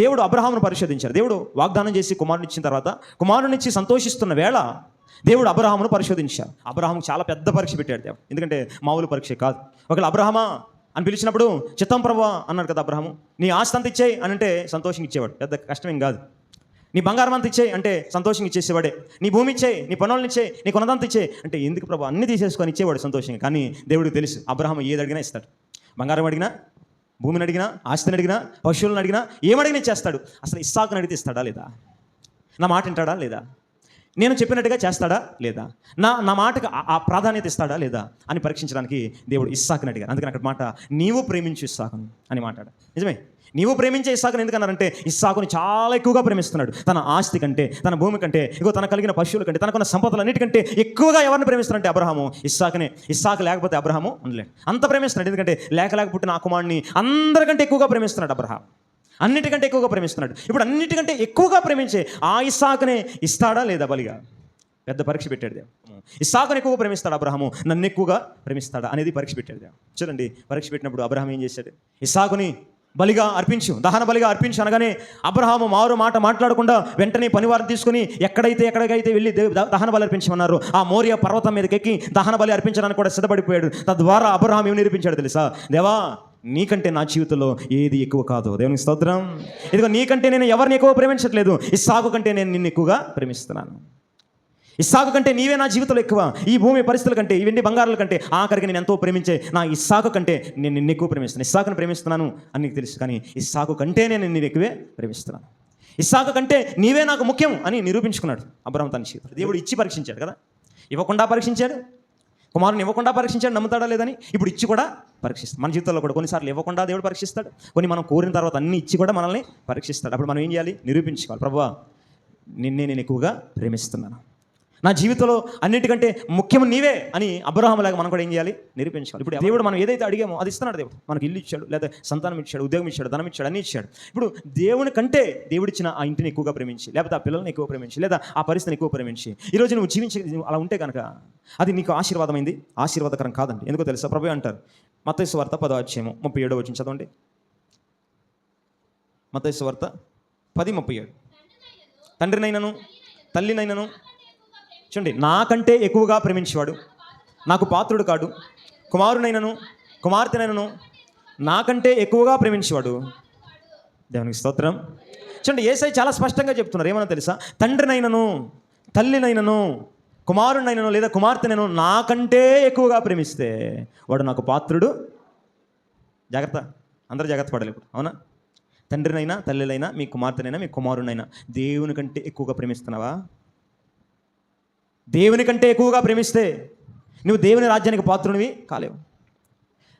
దేవుడు అబ్రహామును పరిశోధించారు. దేవుడు వాగ్దానం చేసి కుమారుని ఇచ్చిన తర్వాత కుమారునిచ్చి సంతోషిస్తున్న వేళ దేవుడు అబ్రహామును పరిశోధించారు. అబ్రహాం చాలా పెద్ద పరీక్ష పెట్టాడు దేవుడు. ఎందుకంటే మామూలు పరీక్ష కాదు. ఒకవేళ అబ్రహమా అని పిలిచినప్పుడు చిత్తం ప్రభా అన్నాడు కదా అబ్రహము నీ ఆస్తి అంత ఇచ్చేయి అని అంటే సంతోషం ఇచ్చేవాడు. పెద్ద కష్టమేం కాదు. నీ బంగారం అంత ఇచ్చేయి అంటే సంతోషం ఇచ్చేసేవాడే. నీ భూమి ఇచ్చేయి నీ పనులను ఇచ్చేయి నీ కొనదంత ఇచ్చేయి అంటే ఎందుకు ప్రభు? అన్ని తీసేసుకొని ఇచ్చేవాడు సంతోషంగా. కానీ దేవుడికి తెలుసు అబ్రహం ఏది అడిగినా ఇస్తాడు. బంగారం అడిగినా భూమిని అడిగినా ఆస్తిని అడిగినా పశువులను అడిగినా ఏమడిగినా చేస్తాడు. అసలు ఇస్సాకుని అడిగితే ఇస్తాడా లేదా? నా మాట వింటాడా లేదా? నేను చెప్పినట్టుగా చేస్తాడా? లేదా? నా నా మాటకు ఆ- ప్రాధాన్యత ఇస్తాడా? లేదా? అని పరీక్షించడానికి దేవుడు ఇస్సాకుని అడిగారు. అందుకని అక్కడ మాట నీవు ప్రేమించు ఇస్సాకును అని మాట్లాడు నిజమే? నీవు ప్రేమించే ఇస్సాకుని ఎందుకన్నారంటే ఇస్సాకుని చాలా ఎక్కువగా ప్రేమిస్తున్నాడు. తన ఆస్తి కంటే తన భూమి కంటే ఇగో తన కలిగిన పశువుల కంటే తనకున్న సంపదలన్నిటికంటే ఎక్కువగా ఎవరిని ప్రేమిస్తున్నారంటే అబ్రహాము? ఇస్సాకునే. ఇస్సాకు లేకపోతే అబ్రహాము ఉండలేడు. అంత ప్రేమిస్తున్నాడు. ఎందుకంటే లేక లేక పుట్టిన ఆ కుమారుని అందరికంటే ఎక్కువగా ప్రేమిస్తున్నాడు అబ్రహాం అన్నిటికంటే ఎక్కువగా ప్రేమిస్తున్నాడు. ఇప్పుడు అన్నిటికంటే ఎక్కువగా ప్రేమించే ఆ ఇస్సాకునే ఇస్తాడా లేదా బలిగా? పెద్ద పరీక్ష పెట్టాడు దేవుడు. ఇస్సాకుని ఎక్కువగా ప్రేమిస్తాడు అబ్రహము? నన్ను ఎక్కువగా ప్రేమిస్తాడా అనేది పరీక్ష పెట్టాడు దేవుడు. చూడండి పరీక్ష పెట్టినప్పుడు అబ్రహం ఏం చేశాడు? ఇస్సాకుని బలిగా అర్పించు దహన బలిగా అర్పించు అనగానే అబ్రహాము మారు మాట మాట్లాడకుండా వెంటనే పనివారం తీసుకుని ఎక్కడైతే ఎక్కడికైతే వెళ్ళి దేవ్- దహన బలి అర్పించమన్నారు ఆ మోరియా పర్వతం మీదకి ఎక్కి దహన బలి అర్పించడానికి కూడా సిద్ధపడిపోయాడు. తద్వారా అబ్రహాం ఏమి నిరూపించాడు తెలుసా? దేవా నీకంటే నా జీవితంలో ఏది ఎక్కువ కాదు దేవునికి స్తోత్రం. ఇదిగో నీకంటే నేను ఎవరిని ఎక్కువ ప్రేమించట్లేదు. ఇస్సాకు కంటే నేను నిన్ను ఎక్కువగా ప్రేమిస్తున్నాను. ఈ సాగు కంటే నీవే నా జీవితంలో ఎక్కువ. ఈ భూమి పరిస్థితుల కంటే ఈ వెండి బంగారాల కంటే ఆఖరికి నేను ఎంతో ప్రేమించే నా ఈ సాగు కంటే నేను నిన్ను ఎక్కువ ప్రేమిస్తున్నాను. సాగును ప్రేమిస్తున్నాను అని నీకు తెలుసు కానీ ఈ సాగు కంటే నేను నిన్ను ఎక్కువే ప్రేమిస్తున్నాను. సాగు కంటే నీవే నాకు ముఖ్యం అని నిరూపించుకున్నాడు అబ్రహం తన జీవితం దేవుడు ఇచ్చి పరీక్షించాడు కదా? ఇవ్వకుండా పరీక్షించాడు? కుమారుని ఇవ్వకుండా పరీక్షించాడు నమ్ముతాడా లేదని? ఇప్పుడు ఇచ్చి కూడా పరీక్షిస్తాడు. మన జీవితంలో కూడా కొన్నిసార్లు ఇవ్వకుండా దేవుడు పరీక్షిస్తాడు. కొన్ని మనం కోరిన తర్వాత అన్ని ఇచ్చి కూడా మనల్ని పరీక్షిస్తాడు. అప్పుడు మనం ఏం చేయాలి? నిరూపించుకోవాలి. ప్రభావ నిన్నే నేను ఎక్కువగా ప్రేమిస్తున్నాను. నా జీవితంలో అన్నిటికంటే ముఖ్యం నీవే అని అబ్రహాములాగా మనం కూడా ఏం చేయాలి? నిరూపించుకోవాలి. ఇప్పుడు దేవుడు మనం ఏదైతే అడిగామో అది ఇస్తున్నాడు దేవుడు. మనకి ఇల్లు ఇచ్చాడు లేదా సంతానం ఇచ్చాడు ఉద్యోగం ఇచ్చాడు ధనం ఇచ్చాడు అన్ని ఇచ్చాడు. ఇప్పుడు దేవుని కంటే దేవుడిచ్చిన ఆ ఇంటిని ఎక్కువగా ప్రేమించి లేకపోతే ఆ పిల్లల్ని ఎక్కువ ప్రేమించి లేదా ఆ పరిస్థితిని ఎక్కువ ప్రేమించి ఈరోజు నువ్వు జీవించే అలా ఉంటే కనుక అది నీకు ఆశీర్వాదమైంది. ఆశీర్వాదకరం కాదండి. ఎందుకో తెలుసా? ప్రభు అంటారు. మతైసు వార్త పదో అధ్యాయము ముప్పై ఏడో వచ్చిన చదవండి. మతైసు వార్త పది ముప్పై ఏడు. తండ్రినైనను తల్లినైనను చూడండి నాకంటే ఎక్కువగా ప్రేమించేవాడు నాకు పాత్రుడు కాడు కుమారునైనను కుమార్తెనైనను నాకంటే ఎక్కువగా ప్రేమించేవాడు. దేవునికి స్తోత్రం. చూడండి ఏసై చాలా స్పష్టంగా చెప్తున్నారు ఏమన్నా తెలుసా? తండ్రినైనను తల్లినైనను కుమారునైనను లేదా కుమార్తెనైనను నాకంటే ఎక్కువగా ప్రేమిస్తే వాడు నాకు పాత్రుడు. జాగ్రత్త అందరూ జాగ్రత్త పడాలి ఇప్పుడు అవునా? తండ్రినైనా తల్లినైనా మీ కుమార్తెనైనా మీ కుమారునైనా దేవుని కంటే ఎక్కువగా ప్రేమిస్తున్నావా? దేవుని కంటే ఎక్కువగా ప్రేమిస్తే నువ్వు దేవుని రాజ్యానికి పాత్రునివి కాలేవు.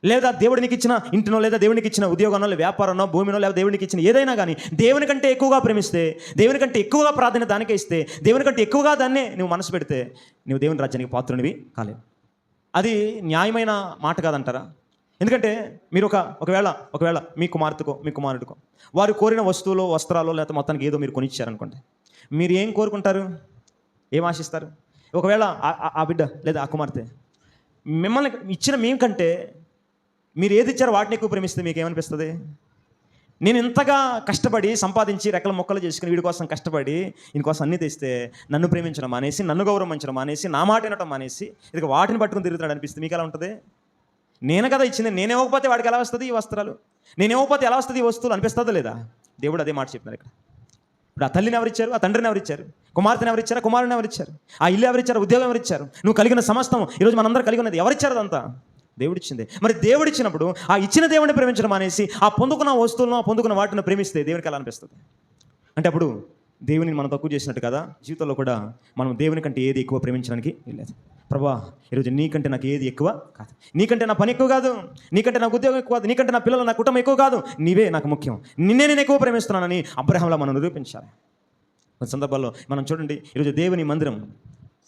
లేదా దేవుడు నీకు ఇచ్చిన ఇంటినో లేదా దేవునికి ఇచ్చిన ఉద్యోగంలో వ్యాపారంలో భూమినో లేదా దేవునికి ఇచ్చిన ఏదైనా కానీ దేవుని కంటే ఎక్కువగా ప్రేమిస్తే దేవుని కంటే ఎక్కువగా ప్రాధాన్యత దానికే ఇస్తే దేవుని కంటే ఎక్కువగా దాన్నే నువ్వు మనసు పెడితే నువ్వు దేవుని రాజ్యానికి పాత్రునివి కాలేవు. అది న్యాయమైన మాట కాదంటారా? ఎందుకంటే మీరు ఒక ఒకవేళ ఒకవేళ మీ కుమార్తెకో మీ కుమారుడికో వారు కోరిన వస్తువులు వస్త్రాలు లేకపోతే మొత్తానికి ఏదో మీరు కొనిచ్చారనుకోండి మీరు ఏం కోరుకుంటారు? ఏం ఆశిస్తారు? ఒకవేళ ఆ- బిడ్డ లేదా ఆ కుమార్తె మిమ్మల్ని ఇచ్చిన మేము కంటే మీరు ఏది ఇచ్చారో వాటిని ఎక్కువ ప్రేమిస్తే మీకు ఏమనిపిస్తుంది నేను ఇంతగా కష్టపడి సంపాదించి రెక్కల మొక్కలు చేసుకుని వీడి కోసం కష్టపడి ఈయన కోసం అన్ని తెస్తే నన్ను ప్రేమించడం మానేసి నన్ను గౌరవించడం మానేసి నా మాట వినడం మానేసి ఇక వాటిని పట్టుకుని తిరుగుతాడు అనిపిస్తుంది మీకు ఎలా ఉంటుంది? నేను కదా ఇచ్చింది నేను ఇవ్వకపోతే వాడికి ఎలా వస్తుంది ఈ వస్త్రాలు? నేను ఇవ్వకపోతే ఎలా వస్తుంది ఈ వస్తువులు? అనిపిస్తుందో లేదా? దేవుడు అదే మాట చెప్తున్నారు ఇక్కడ. ఇప్పుడు ఆ తల్లిని ఎవరిచ్చారు ఆ తండ్రిని ఎవరిచ్చారు కుమార్తెను ఎవరిచ్చారు కుమారుని ఎవరిచ్చారు ఆ ఇల్లు ఎవరిచ్చారు ఉద్యోగం ఎవరిచ్చారు నువ్వు కలిగిన సమస్తం ఈరోజు మనందరం కలిగి ఉన్నది. ఎవరిచ్చారు అదంతా? దేవుడిచ్చింది. మరి దేవుడిచ్చినప్పుడు ఆ ఇచ్చిన దేవుడిని ప్రేమించడం అనేసి ఆ పొందుకున్న వస్తువులను ఆ పొందుకున్న వాటిని ప్రేమిస్తే దేవునికి ఎలా అనిపిస్తుంది? అంటే అప్పుడు దేవుని మనం తక్కువ చేసినట్టు కదా జీవితంలో కూడా మనం దేవుని కంటే ఏది ఎక్కువ ప్రేమించడానికి వెళ్ళలేదు ప్రభా ఈరోజు నీకంటే నాకు ఏది ఎక్కువ కాదు. నీకంటే నా పని ఎక్కువ కాదు. నీకంటే నాకు ఉద్యోగం ఎక్కువ కాదు. నీకంటే నా పిల్లలు నా కుటుంబం ఎక్కువ కాదు. నీవే నాకు ముఖ్యం. నిన్నే నేను ఎక్కువ ప్రేమిస్తున్నానని అబ్రహంలో మనం నిరూపించాలి. కొన్ని సందర్భాల్లో మనం చూడండి ఈరోజు దేవుని మందిరం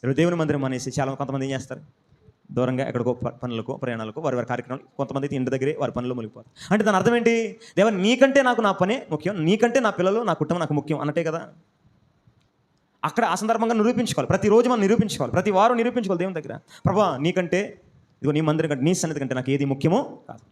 ఈరోజు దేవుని మందిరం అనేసి చాలా కొంతమంది ఏం చేస్తారు? దూరంగా ఎక్కడికో పనులకు ప్రయాణాలకు వారి వారి కార్యక్రమాలు కొంతమంది అయితే ఇంటి దగ్గరే వారి పనులు మునిగిపోతారు అంటే దాని అర్థం ఏంటి? దేవ నీకంటే నాకు నా పనే ముఖ్యం నీకంటే నా పిల్లలు నా కుటుంబం నాకు ముఖ్యం అన్నట్టే కదా? అక్కడ ఆ సందర్భంగా నిరూపించుకోవాలి ప్రతిరోజు మనం నిరూపించుకోవాలి ప్రతి వారం నిరూపించుకోవాలి దేవుని దగ్గర. ప్రభా నీకంటే ఇదిగో నీ మందిరం కంటే నీ సన్నిధి కంటే నాకు ఏది ముఖ్యమో కాదు.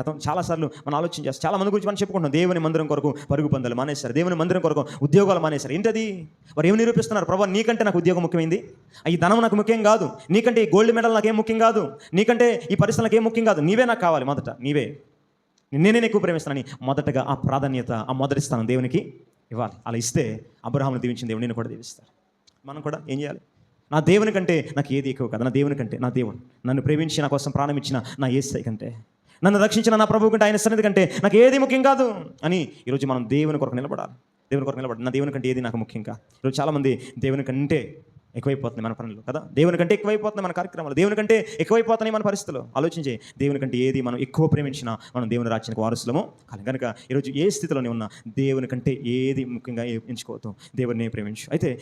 గతం చాలాసార్లు మనం ఆలోచన చేస్తాం. చాలా మంది గురించి మనం చెప్పుకుంటాం దేవుని మందిరం కొరకు పరుగు పందాలు మానేశారు. దేవుని మందిరం కొరకు ఉద్యోగాలు మానేశారు. ఏంటది? వారు ఏమి నిరూపిస్తున్నారు? ప్రభావ నీకంటే నాకు ఉద్యోగం ముఖ్యమైంది. ఈ ధనం నాకు ముఖ్యం కాదు. నీకంటే ఈ గోల్డ్ మెడల్ నాకేం ముఖ్యం కాదు. నీకంటే ఈ పరిస్థితి నాకేం ముఖ్యం కాదు. నీవే నాకు కావాలి మొదట. నీవే. నేనే ఎక్కువ ప్రేమిస్తానని మొదటగా ఆ ప్రాధాన్యత ఆ మొదటి స్థానం దేవునికి ఇవ్వాలి. అలా ఇస్తే అబ్రహాంను దీవించిన దేవుడు నేను కూడా దీవిస్తాను మనం కూడా ఏం చేయాలి? నా దేవుని కంటే నాకు ఏది ఎక్కువ కాదు. నా దేవుని కంటే నా దేవుడు నన్ను ప్రేమించి నా కోసం ప్రాణం ఇచ్చిన నా ఏసై కంటే. నన్ను రక్షించిన నా ప్రభు కంటే ఆయన సన్నిధి కంటే నాకు ఏది ముఖ్యం కాదు అని ఈరోజు మనం దేవుని కొరకు నిలబడాలి. దేవుని కొరకు నిలబడాలి. నా దేవుని కంటే ఏది నాకు ముఖ్యం కాదు ఈరోజు చాలామంది దేవుని కంటే ఎక్కువైపోతున్నాయి మన పనులు కదా? దేవుని కంటే ఎక్కువైపోతున్నాయి మన కార్యక్రమాలు దేవుని కంటే ఎక్కువైపోతున్నాయి మన పరిస్థితులు. ఆలోచించే దేవుని కంటే ఏది మనం ఎక్కువ ప్రేమించినా మనం దేవుని రాజ్యానికి వారసులము కాలం. కనుక ఈరోజు ఏ స్థితిలోనే ఉన్నా దేవుని కంటే ఏది ముఖ్యంగా ఎంచుకోవద్దు. దేవుడిని ప్రేమించు. అయితే